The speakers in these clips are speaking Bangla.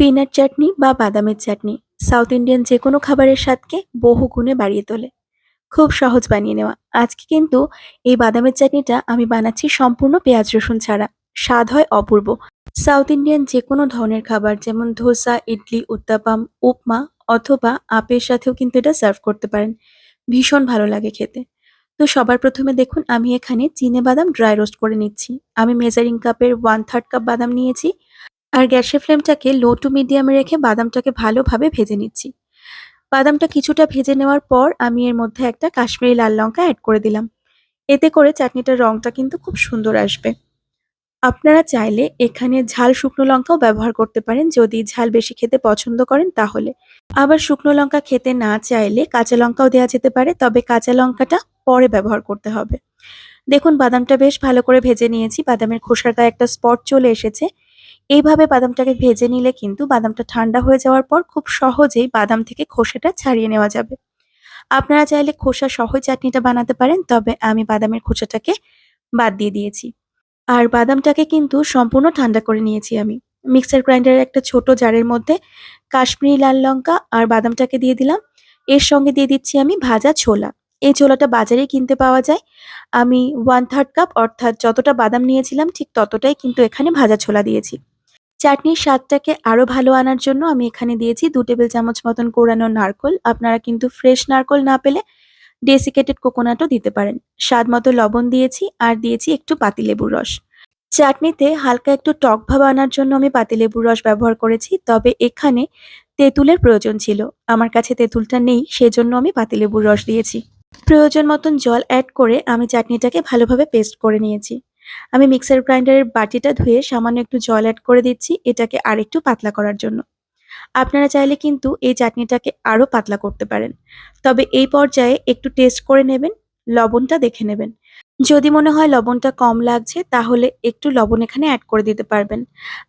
পিনাট চাটনি বা বাদামের চাটনি সাউথ ইন্ডিয়ান যে কোনো খাবারের স্বাদকে বহু গুণে বাড়িয়ে তোলে। খুব সহজ বানিয়ে নেওয়া। আজকে কিন্তু এই বাদামের চাটনিটা আমি বানাচ্ছি সম্পূর্ণ পেঁয়াজ রসুন ছাড়া। স্বাদ হয় অপূর্ব। সাউথ ইন্ডিয়ান যে কোনো ধরনের খাবার, যেমন ধোসা, ইডলি, উত্তাপাম, উপমা অথবা আপের সাথেও কিন্তু এটা সার্ভ করতে পারেন। ভীষণ ভালো লাগে খেতে। তো সবার প্রথমে দেখুন, আমি এখানে চিনে বাদাম ড্রাই রোস্ট করে নিচ্ছি। আমি মেজারিং কাপের ওয়ান থার্ড কাপ বাদাম নিয়েছি। আর গ্যাসের ফ্লেমটাকে লো টু মিডিয়ামে রেখে বাদামটাকে ভালোভাবে ভেজে নিচ্ছি। বাদামটা কিছুটা ভেজে নেওয়ার পর আমি এর মধ্যে একটা কাশ্মীরি লাল লঙ্কা অ্যাড করে দিলাম। এতে করে চাটনিটার রংটা কিন্তু খুব সুন্দর আসবে। আপনারা চাইলে এখানে ঝাল শুকনো লঙ্কাও ব্যবহার করতে পারেন, যদি ঝাল বেশি খেতে পছন্দ করেন তাহলে। আবার শুকনো লঙ্কা খেতে না চাইলে কাঁচা লঙ্কাও দেওয়া যেতে পারে, তবে কাঁচা লঙ্কাটা পরে ব্যবহার করতে হবে। দেখুন, বাদামটা বেশ ভালো করে ভেজে নিয়েছি। বাদামের খোসার গায়ে একটা স্পট চলে এসেছে। এইভাবে বাদামটাকে ভেজে নিলে কিন্তু বাদামটা ঠান্ডা হয়ে যাওয়ার পর খুব সহজেই বাদাম থেকে খোসাটা ছাড়িয়ে নেওয়া যাবে। আপনারা চাইলে খোসা সহ চাটনিটা বানাতে পারেন, তবে আমি বাদামের খোসাটাকে বাদ দিয়ে দিয়েছি। আর বাদামটাকে কিন্তু সম্পূর্ণ ঠান্ডা করে নিয়েছি আমি। মিক্সার গ্রাইন্ডারের একটা ছোট জারের মধ্যে কাশ্মীরি লাল লঙ্কা আর বাদামটাকে দিয়ে দিলাম। এর সঙ্গে দিয়ে দিচ্ছি আমি ভাজা ছোলা। এই ছোলাটা বাজারেই কিনতে পাওয়া যায়। আমি ওয়ান থার্ড কাপ অর্থাৎ যতটা বাদাম নিয়েছিলাম ঠিক ততটাই কিন্তু এখানে ভাজা ছোলা দিয়েছি। চাটনির স্বাদটাকে আরও ভালো আনার জন্য আমি এখানে দিয়েছি দু টেবিল চামচ মতন কোরানো নারকোল। আপনারা কিন্তু ফ্রেশ নারকোল না পেলে ডেসিকেটেড কোকোনাটও দিতে পারেন। স্বাদ মতো লবণ দিয়েছি আর দিয়েছি একটু পাতিলেবুর রস। চাটনিতে হালকা একটু টক ভাব আনার জন্য আমি পাতিলেবুর রস ব্যবহার করেছি, তবে এখানে তেঁতুলের প্রয়োজন ছিল। আমার কাছে তেঁতুলটা নেই, সেজন্য আমি পাতিলেবুর রস দিয়েছি। প্রয়োজন মতন জল অ্যাড করে আমি চাটনিটাকে ভালোভাবে পেস্ট করে নিয়েছি। আমি মিক্সার গ্রাইন্ডারের বাটিটা ধুয়ে সামান্য একটু জল অ্যাড করে দিচ্ছি, এটাকে আরেকটু পাতলা করার জন্য। আপনারা চাইলে কিন্তু এই চাটনিটাকে আরও পাতলা করতে পারেন। তবে এই পর্যায়ে একটু টেস্ট করে নেবেন, লবণটা দেখে নেবেন। যদি মনে হয় লবণটা কম লাগছে, তাহলে একটু লবণ এখানে অ্যাড করে দিতে পারবেন।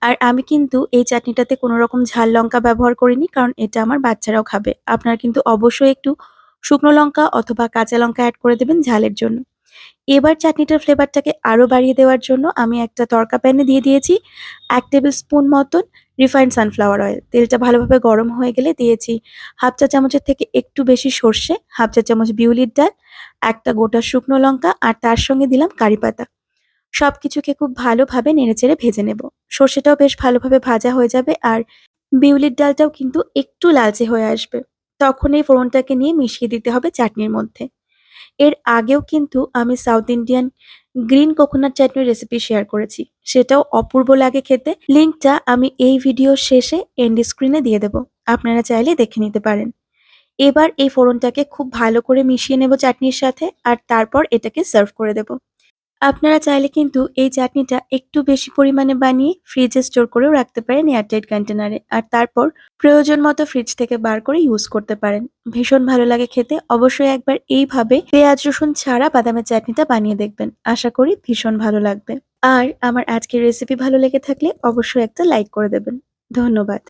আর আমি কিন্তু এই চাটনিটাতে কোনো রকম ঝাল লঙ্কা ব্যবহার করিনি, কারণ এটা আমার বাচ্চারাও খাবে। আপনারা কিন্তু অবশ্যই একটু শুকনো লঙ্কা অথবা কাঁচা লঙ্কা অ্যাড করে দেবেন ঝালের জন্য। এবার চাটনিটার ফ্লেভারটাকে আরও বাড়িয়ে দেওয়ার জন্য আমি একটা তরকা প্যানে দিয়ে দিয়েছি। এক টেবিল স্পুন মতন রিফাইন্ড সানফ্লাওয়ার অয়েল তেলটা ভালোভাবে গরম হয়ে গেলে দিয়েছি হাফ চা চামচের থেকে একটু বেশি সর্ষে, হাফ চা চামচ বিউলির ডাল, একটা গোটা শুকনো লঙ্কা আর তার সঙ্গে দিলাম কারি পাতা। সব কিছুকে খুব ভালোভাবে নেড়েচেড়ে ভেজে নেব। সর্ষেটাও বেশ ভালোভাবে ভাজা হয়ে যাবে আর বিউলির ডালটাও কিন্তু একটু লালচে হয়ে আসবে। তখন এই ফোড়নটাকে নিয়ে মিশিয়ে দিতে হবে চাটনির মধ্যে। এর আগেও কিন্তু আমি সাউথ ইন্ডিয়ান গ্রিন কোকোনাট চাটনির রেসিপি শেয়ার করেছি। সেটাও অপূর্ব লাগে খেতে। লিঙ্কটা আমি এই ভিডিও শেষে এন্ড স্ক্রিনে দিয়ে দেব। আপনারা চাইলে দেখে নিতে পারেন। এবার এই ফোড়নটাকে খুব ভালো করে মিশিয়ে নেব চাটনির সাথে আর তারপর এটাকে সার্ভ করে দেব। আপনারা চাইলে কিন্তু এই চাটনিটা একটু বেশি পরিমাণে বানিয়ে ফ্রিজে স্টোর করেও রাখতে পারেন এয়ারটাইট কন্টেনারে আর তারপর প্রয়োজন মতো ফ্রিজ থেকে বার করে ইউজ করতে পারেন। ভীষণ ভালো লাগে খেতে। অবশ্যই একবার এইভাবে পেঁয়াজ, রসুন ছাড়া বাদামের চাটনিটা বানিয়ে দেখবেন। আশা করি ভীষণ ভালো লাগবে। আর আমার আজকের রেসিপি ভালো লেগে থাকলে অবশ্যই একটা লাইক করে দেবেন। ধন্যবাদ।